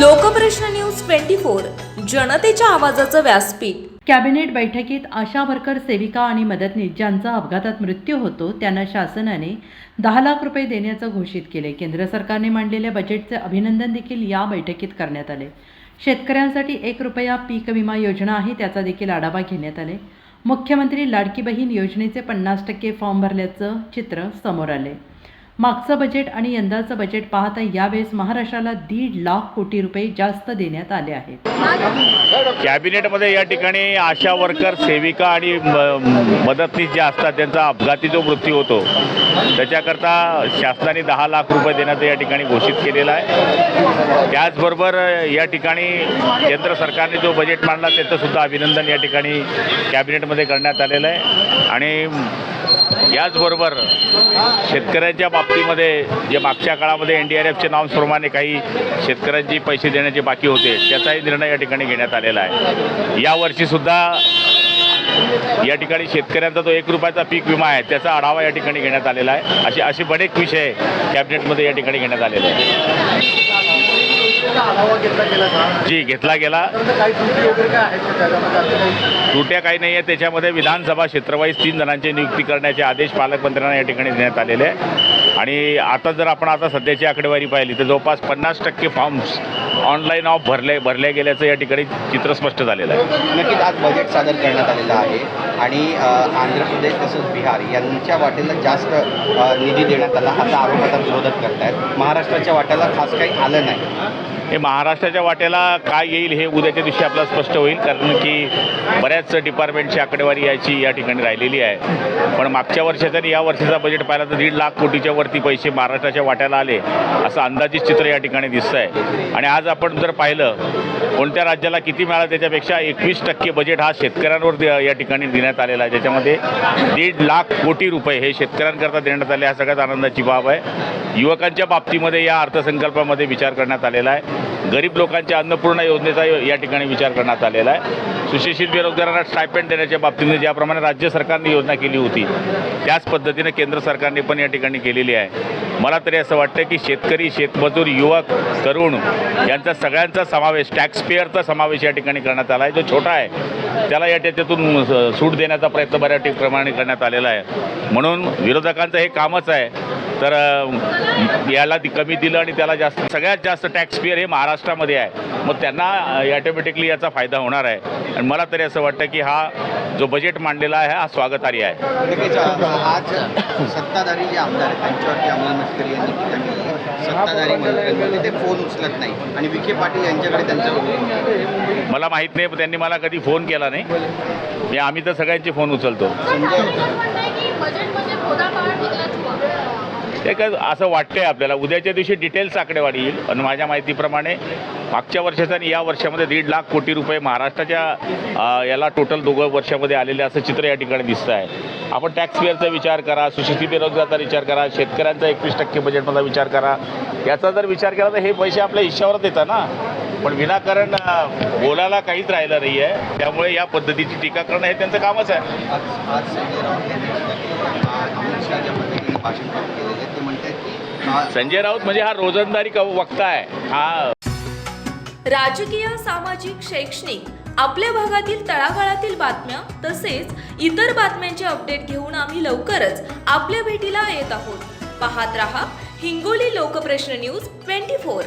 Lokprashna news twenty four जनतेच्या आवाजाचं व्यासपीठ. कॅबिनेट बैठकीत आशा वर्कर सेविका आणि मदतनीस ज्यांचा अपघातात मृत्यू होतो त्यांना शासनाने दहा लाख रुपये देण्याचं घोषित केले केंद्र सरकारने मांडलेल्या बजेटचे अभिनंदन देखील या बैठकीत करण्यात आले. शेतकऱ्यांसाठी एक रुपया पीक विमा योजना आहे त्याचा देखील आढावा घेण्यात आले. मुख्यमंत्री लाडकी बहीण योजनेचे पन्नास टक्के फॉर्म भरल्याचं चित्र समोर आले मागचं बजेट आणि यंदाचं बजेट पाहता यावेळेस महाराष्ट्राला दीड लाख कोटी रुपये जास्त देण्यात आले आहेत. कॅबिनेटमध्ये या ठिकाणी आशा वर्कर सेविका आणि म- मदतनीस ज्या असतात त्यांचा अपघाती जो मृत्यू होतो त्याच्याकरता शासनाने दहा लाख रुपये देण्याचं या ठिकाणी घोषित केलेलं आहे. त्याचबरोबर या ठिकाणी केंद्र सरकारने जो बजेट मांडला त्याचंसुद्धा अभिनंदन या ठिकाणी कॅबिनेटमध्ये करण्यात आलेलं आहे. आणि याचबरोबर शेतकऱ्यांच्या बाबतीमध्ये जे मागच्या काळामध्ये एन डी आर एफच्या नॉर्म्सप्रमाणे काही शेतकऱ्यांची पैसे देण्याचे बाकी होते त्याचाही निर्णय या ठिकाणी घेण्यात आलेला आहे. यावर्षीसुद्धा या ठिकाणी शेतकऱ्यांचा जो एक रुपयाचा पीक विमा आहे त्याचा आढावा या ठिकाणी घेण्यात आलेला आहे. असे असे बरेच विषय कॅबिनेटमध्ये या ठिकाणी घेण्यात आलेले आहे जी घेतला गेला. त्रुट्या काही नाही आहे त्याच्यामध्ये विधानसभा क्षेत्रवाईज तीन जणांची नियुक्ती करण्याचे आदेश पालकमंत्र्यांना या ठिकाणी देण्यात आलेले आहे आणि आता जर आपण आता सध्याची आकडेवारी पाहिली तर जवळपास पन्नास टक्के फॉर्म्स ऑनलाईन ऑफ भरले भरले गेल्याचं या ठिकाणी चित्र स्पष्ट झालेलं आहे. नक्कीच आज बजेट सादर करण्यात आलेलं आहे. आणि आंध्र प्रदेश तसंच बिहार यांच्या वाटेला जास्त निधी देण्यात आला. असा आरोप आता विरोधक करतायत. महाराष्ट्राच्या वाट्याला खास काही आलं नाही. हे महाराष्ट्राच्या वाट्याला काय येईल हे उद्याच्या दिवशी आपल्याला स्पष्ट होईल कारण की बऱ्याच डिपार्टमेंटची आकडेवारी याची या ठिकाणी राहिलेली आहे. पण मागच्या वर्षाचा आणि या वर्षाचा बजेट पाहिला तर दीड लाख कोटीच्या वरती पैसे महाराष्ट्राच्या वाट्याला आले. असं अंदाजित चित्र या ठिकाणी दिसतं आहे आणि आज आपण जर पाहिलं कोणत्या राज्याला किती मिळालं त्याच्यापेक्षा एकवीस टक्के बजेट हा शेतकऱ्यांवर या ठिकाणी देण्यात आलेला आहे. ज्याच्यामध्ये दीड लाख कोटी रुपये हे शेतकऱ्यांकरता देण्यात आले हा सगळ्यात आनंदाची बाब आहे. युवकांच्या बाबतीमध्ये या अर्थसंकल्पामध्ये विचार करण्यात आलेला आहे. गरीब लोकांच्या अन्नपूर्णा योजनेचा या ठिकाणी विचार करण्यात आलेला आहे. सुशिक्षित बेरोजगारांना स्टायपेंड देण्याच्या बाबतीने ज्याप्रमाणे राज्य सरकारने योजना केली होती त्याच पद्धतीने केंद्र सरकारने पण या ठिकाणी केलेली आहे. मला तरी असं वाटतं की शेतकरी शेतमजूर युवक तरुण यांचा सगळ्यांचा समावेश टॅक्स पेअरचा समावेश या ठिकाणी करण्यात आला आहे. जो छोटा आहे त्याला या त्याच्यातून सूट देण्याचा प्रयत्न बऱ्याच प्रमाणे करण्यात आलेला आहे. म्हणून विरोधकांचं हे कामच आहे. तर याला ती कमी दिलं आणि त्याला जास्त सगळ्यात जास्त टॅक्स पेअर हे महाराष्ट्रामध्ये आहे. मग त्यांना ॲटोमॅटिकली याचा फायदा होणार आहे. आणि मला तरी असं वाटतं की हा जो बजेट मांडलेला आहे हा स्वागतार्ह आहे. आज सत्ताधारी जे आमदार आहेत त्यांच्यावरती अमोल मस्करी यांनी. सत्ताधारी मंत्र्यांमध्ये ते फोन उचलत नाही. आणि विखे पाटील यांच्याकडे त्यांचा मला माहीत नाही पण त्यांनी मला कधी फोन केला नाही. मी आम्ही तर सगळ्यांचे फोन उचलतो. ते काय असं वाटतंय आपल्याला. उद्याच्या दिवशी डिटेल्स आकडेवारी येईल. आणि माझ्या माहितीप्रमाणे मागच्या वर्षाचा आणि या वर्षामध्ये दीड लाख कोटी रुपये महाराष्ट्राच्या याला टोटल दोघं वर्षामध्ये आलेले असं चित्र या ठिकाणी दिसतं आहे आपण टॅक्स पेअरचा विचार करा सुशिक्षित बेरोजगारचा विचार करा शेतकऱ्यांचा एकवीस टक्के बजेटमधला विचार करा. याचा जर विचार केला तर हे पैसे आपल्या हिश्श्यावरच येतात ना. पण विनाकारण बोलायला काहीच राहिलं नाही आहे त्यामुळे या पद्धतीची टीका करणं हे त्यांचं कामच आहे. संजय राऊत म्हणजे हा रोजंदारी वक्ता आहे. हा राजकीय सामाजिक शैक्षणिक आपल्या भागातील तळागाळातील बातम्या तसेच इतर बातम्यांचे अपडेट घेऊन आम्ही लवकरच आपल्या भेटीला येत आहोत. पाहत रहा Hingoli Lokprashna news twenty four.